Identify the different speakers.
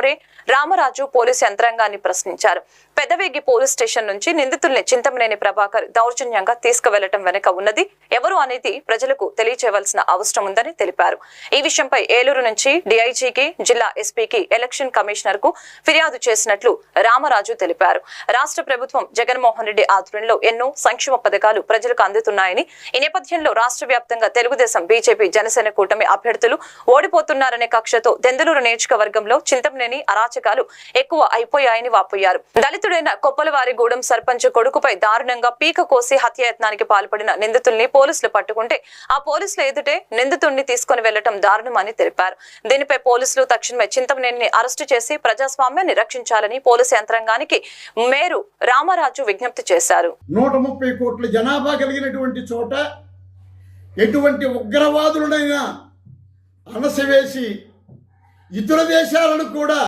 Speaker 1: ఒరే రామరాజు పోలీసు యంత్రాంగాన్ని ప్రశ్నించారు. పెదవేగి పోలీస్ స్టేషన్ నుంచి నిందితుల్ని చింతమనేని ప్రభాకర్ దౌర్జన్యంగా తీసుకువెళ్ళటం వెనుక ఉన్నది. ఎవరు అనేది ప్రజలకు తెలియచేయవలసిన అవసరం ఉందని తెలిపారు. ఈ విషయంపై ఏలూరు నుంచి డిఐజీకి జిల్లా ఎస్పీకి ఎలక్షన్ కమిషనర్కు ఫిర్యాదు చేసినట్లు రామరాజు తెలిపారు. రాష్ట్ర ప్రభుత్వం జగన్మోహన్ రెడ్డి ఆధ్వర్యంలో ఎన్నో సంక్షేమ పథకాలు ప్రజలకు అందుతున్నాయని ఈ నేపథ్యంలో రాష్ట్ర వ్యాప్తంగా తెలుగుదేశం బీజేపీ జనసేన కూటమి అభ్యర్థులు ఓడిపోతున్నారనే కక్షతో దెందలూరు నియోజకవర్గంలో చింతమనేని అరాచకాలు ఎక్కువ అయిపోయాయని వాపోయారు. దళితుడైన కొప్పలవారిగూడెం సర్పంచ్ కొడుకుపై దారుణంగా పీక కోసి హత్యాయత్నానికి పాల్పడిన నిందితుల్ని పోలీసులు పట్టుకుంటే ఆ పోలీసుల ఎదుటే నిందితుడిని తీసుకుని వెళ్ళటం దారుణమని తెలిపారు. దీనిపై పోలీసులు తక్షణమే చింతమనేని అరెస్టు చేసి ప్రజాస్వామ్యాన్ని రక్షించాలని పోలీసు యంత్రాంగానికి మేరు రామరాజు విజ్ఞప్తి చేశారు.
Speaker 2: నూట ముప్పై కోట్ల జనాభా కలిగినటువంటి చోట ఎటువంటి ఉగ్రవాదులనైనా అణసివేసి ఇతర దేశాలను కూడా